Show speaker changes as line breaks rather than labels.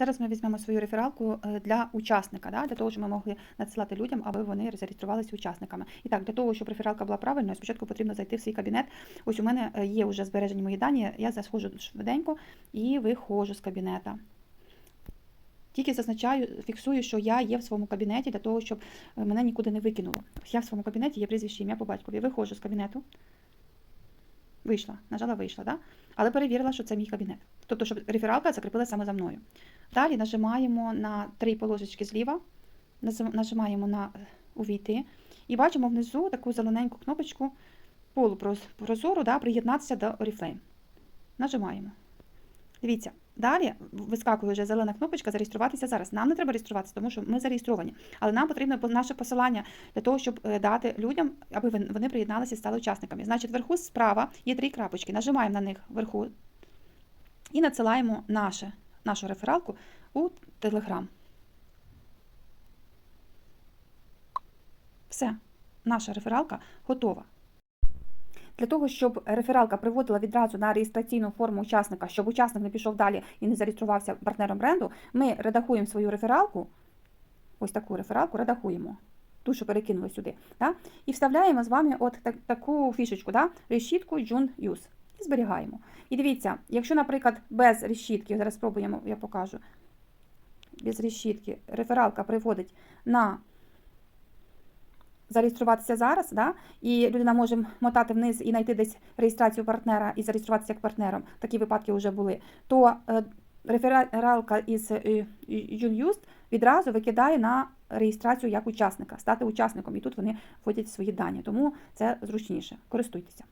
Зараз ми візьмемо свою рефералку е, для учасника, да, для того, щоб ми могли надсилати людям, аби вони зареєструвалися учасниками. І так, для того, щоб рефералка була правильною, спочатку потрібно зайти в свій кабінет. Ось у мене е, є вже збережені мої дані, я заходжу швиденько і виходжу з кабінета. Тільки зазначаю, фіксую, що я є в своєму кабінеті для того, щоб е, мене нікуди не викинуло. Я в своєму кабінеті є прізвище ім'я по батькові. Виходжу з кабінету. Вийшла, нажала вийшла, да? але перевірила, що це мій кабінет. Тобто, щоб рефералка закріпила саме за мною. Далі нажимаємо на три положечки зліва, нажимаємо на е, увійти і бачимо внизу таку зелененьку кнопочку полупрозору, да, приєднатися до Oriflame. Нажимаємо. Дивіться, далі вискакує вже зелена кнопочка зареєструватися зараз. Нам не треба реєструватися, тому що ми зареєстровані. Але нам потрібно наше посилання для того, щоб е, дати людям, аби вони приєдналися і стали учасниками. Значить, вверху справа є три крапочки. Нажимаємо на них вверху і надсилаємо наше, нашу рефералку у Telegram. Все, наша рефералка готова. Для того, щоб рефералка приводила відразу на реєстраційну форму учасника, щоб учасник не пішов далі і не зареєструвався партнером бренду, ми редагуємо свою рефералку, ось таку рефералку редагуємо, ту, що перекинули сюди, да? і вставляємо з вами от так, таку фішечку, да? решітку June Use. І зберігаємо. І дивіться, якщо, наприклад, без решітки, зараз спробуємо, я покажу, без решітки рефералка приводить на зареєструватися зараз, да? і людина може мотати вниз і знайти десь реєстрацію партнера і зареєструватися як партнером. Такі випадки вже були. То е, рефералка із е, відразу викидає на реєстрацію як учасника, стати учасником. І тут вони вводять свої дані. Тому це зручніше. Користуйтеся.